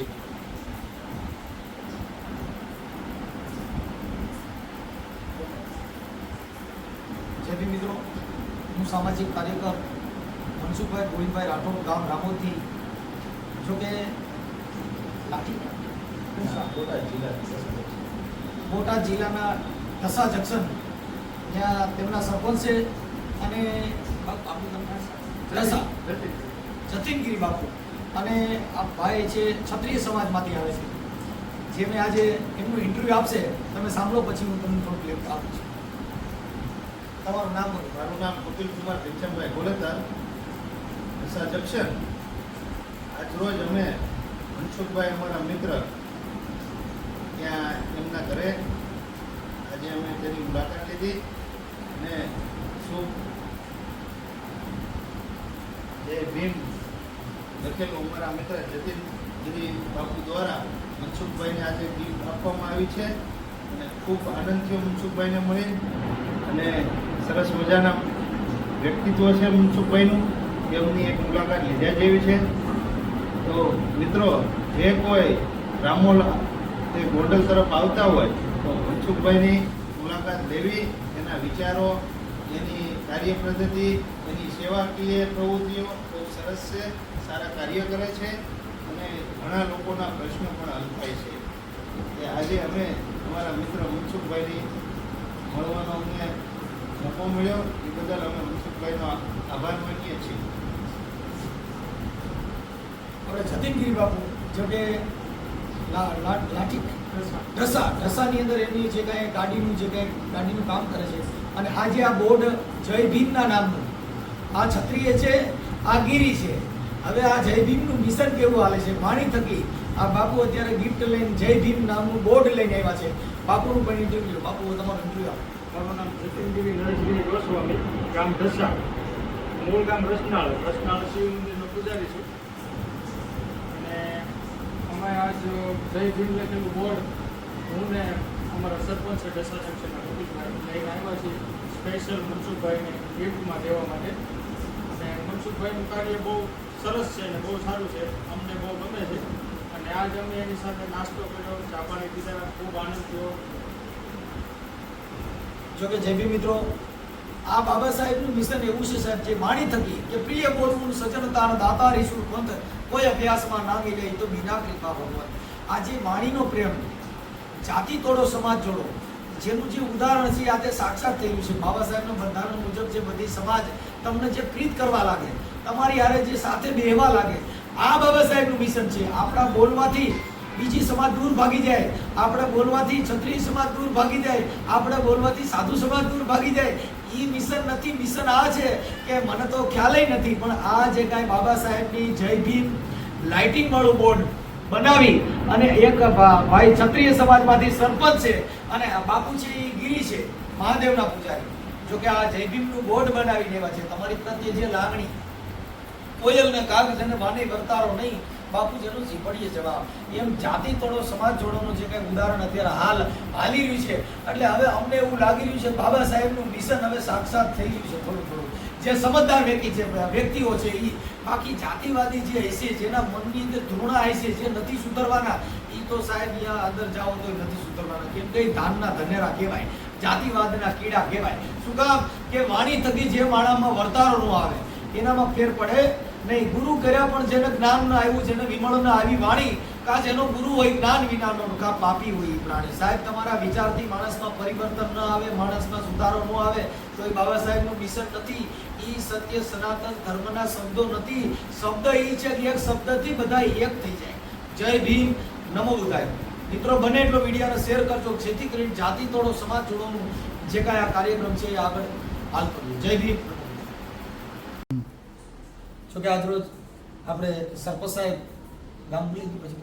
થઈ ગયું. ભીમ મિત્રો હું સામાજિક કાર્યકર મનસુખભાઈ ગોવિંદભાઈ રાઠોડ ગામ રામોદથી જો કે બોટાદ જિલ્લાના ઢસા જંકશન જ્યાં તેમના સરપંચ છે અને જતીનગીરી બાપુ. અને આ ભાઈ છે ક્ષત્રિય સમાજમાંથી આવે છે. જેમને આજે એમનું ઇન્ટરવ્યૂ આપશે, તમે સાંભળો પછી હું તમને થોડુંક ક્લિપ આપું છું. તમારું નામ મારું નામ કપિલ કુમાર ભીમચંદભાઈ ગોલેદાર ઢસા જંકશન. આજ રોજ અમે મનસુખભાઈ અમારા મિત્ર ત્યાં એમના ઘરે આજે અમે તેની મુલાકાત લીધી અને શું જય ભીમ લખેલું અમારા મિત્ર જતીનગીરી બાપુ દ્વારા મનસુખભાઈને આજે ગીફ્ટ આપવામાં આવી છે. અને ખૂબ આનંદ થયો મનસુખભાઈને મળી અને સરસ મજાના વ્યક્તિત્વ છે મનસુખભાઈનું. એમની એક મુલાકાત લીધા જેવી છે. તો મિત્રો, જે કોઈ રામોલા તે ગોંડલ તરફ આવતા હોય, તો મનસુખભાઈની મુલાકાત લેવી, એના વિચારો, એની કાર્ય પદ્ધતિ સેવાકીય પ્રવૃત્તિઓ બહુ સરસ છે, સારા કાર્ય કરે છે અને ઘણા લોકોના પ્રશ્નો પણ હલ થાય છે. કે આજે અમે અમારા મિત્ર મનસુખભાઈની મળવાનો અમને મોકો મળ્યો. એ બદલ અમે મનસુખભાઈનો આભાર માનીએ છીએ. હવે જતીનગીરી બાપુ, જો કે લાઠી ઢસા ઢસાની અંદર એમની જે કાંઈ ગાડીનું, જે કાંઈ ગાડીનું કામ કરે છે. અને આજે આ બોર્ડ જય ભીમના નામનું આ ક્ષત્રિય છે, આ ગીરી છે. હવે આ જય ભીમનું મિશન કેવું હાલે છે? વાણી થકી આ બાપુ અત્યારે ગિફ્ટ લઈને જય ભીમ નામનું બોર્ડ લઈને આવ્યા છે. બાપુનું પણ ઇન્ટરવ્યુ બાપુ તમારું ઇન્ટરવ્યુ મારું નામ જતીનગીરી નરેશગીરી ગોસ્વામી, ગામ ઢસા મૂળ ગામ રસનાળ. રસનાળ શિવ મંદિરનો પૂજારી છું. અને અમે આજ જય ભીમ લખેલું બોર્ડ હું ને અમારા સરપંચ ઢસા જંકશનના કપિલભાઈ લઈને આવ્યા છીએ. સ્પેશિયલ મનસુખભાઈને ગિફ્ટમાં દેવા માટે. મનસુખભાઈનું કાર્ય બહુ સરસ છે અને બહુ સારું છે. અમને બહુ ગમે છે. અને આજ અમે એની સાથે નાસ્તો કર્યો, ચા પાણી પીધા, ખૂબ આનંદ થયો. જોકે જે બી મિત્રો, આ બાબા સાહેબનું મિશન એવું છે સાહેબ, જે માણી થકી, કે પ્રિય બોલવું સજનતા દાતા રીશું પંથ કોઈ અભ્યાસમાં ના મિલે તો વિના કૃપા ભગવત આજે માણીનો પ્રેમ, જાતિ તોડો, સમાજ જોડો જેનું જે ઉદાહરણ છે આજે સાક્ષાત થયું છે. બાબા સાહેબના બંધારણ મુજબ જે બધી સમાજ તમને જે પ્રીત કરવા લાગે, તમારી હારે જે સાથે બેહવા લાગે, આ બાબા સાહેબનું મિશન છે. આપણા બોલવાથી બીજી સમાજ દૂર ભાગી જાય, આપણે બોલવાથી ક્ષત્રિય સમાજ દૂર ભાગી જાય, આપણે બોલવાથી સાધુ સમાજ દૂર ભાગી જાય. એ મિશન નથી, મિશન આ છે કે મને તો ખ્યાલય નથી, પણ આ જે કાંઈ બાબા સાહેબની જય ભીમ લાઇટિંગ વાળું બોર્ડ બનાવી અને એક ભાઈ ક્ષત્રિય સમાજમાંથી સરપંચ છે અને બાપુ છે એ ગીરી છે, મહાદેવના પૂજારી. જો કે આ જયભીમનું બોર્ડ બનાવી દેવા છે. તમારી પ્રત્યે જે લાગણી, કોયલને કાગજ અને વાને વર્તારો નહીં બાપુ જેનું ઝીપડીએ જવાબ. એમ જાતિ તોડો સમાજ જોડોનું જે કંઈ ઉદાહરણ અત્યારે હાલ હાલી રહ્યું છે, એટલે હવે અમને એવું લાગી રહ્યું છે બાબા સાહેબનું મિશન હવે સાક્ષાત થઈ ગયું છે થોડું થોડું. જે સમજદાર વ્યક્તિ છે, વ્યક્તિઓ છે એ બાકી જાતિવાદી જે હશે, જેના મનની અંદર ધૃણા હશે, જે નથી સુધરવાના એ તો સાહેબ અહીંયા અંદર જાઓ તો નથી સુધરવાના. કેમ કે ધાનના ધનેરા કહેવાય, જાતિવાદના કીડા કહેવાય. શું કામ? કે વાણી થકી જે માણામાં વર્તારો ન આવે, એનામાં ફેર પડે નહીં. ગુરુ કર્યા પણ જેને જ્ઞાન ન આવ્યું, જેને વિમળ ન આવી વાણી કા જેનો ગુરુ હોય, જ્ઞાન વિનાનો કા પાપી હોય પ્રાણી. સાહેબ, તમારા વિચારથી માણસમાં પરિવર્તન ન આવે, માણસમાં સુધારો ન આવે, તો એ બાબા સાહેબનું મિશન નથી. એ સત્ય, સનાતન ધર્મના શબ્દો નથી. શબ્દ એ છે કે એક શબ્દથી બધા એક થઈ જાય. જય ભીમ. નમો બુધાય મિત્રો, બને એટલો વિડીયોને શેર કરજો. જેથી કરીને જાતિ તોડો સમાજ જોડોનું જે કાંઈ આ કાર્યક્રમ છે એ આગળ હાલ કરજો જય ભીમ. જોકે આજરોજ આપણે સરપંચ સાહેબ ગયું પછી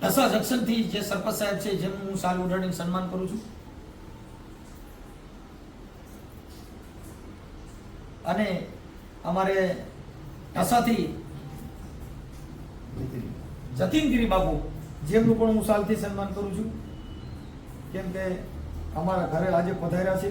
ઢસા જંકશનથી જે સરપંચ સાહેબ છે જેમનું હું સાલ ઉડાડીને સન્માન કરું છું. અને અમારે ઢસાથી જતીનગીરી બાપુ, જેમનું પણ હું સાલથી સન્માન કરું છું. કેમ કે અમારા ઘરે આજે પધાર્યા છે.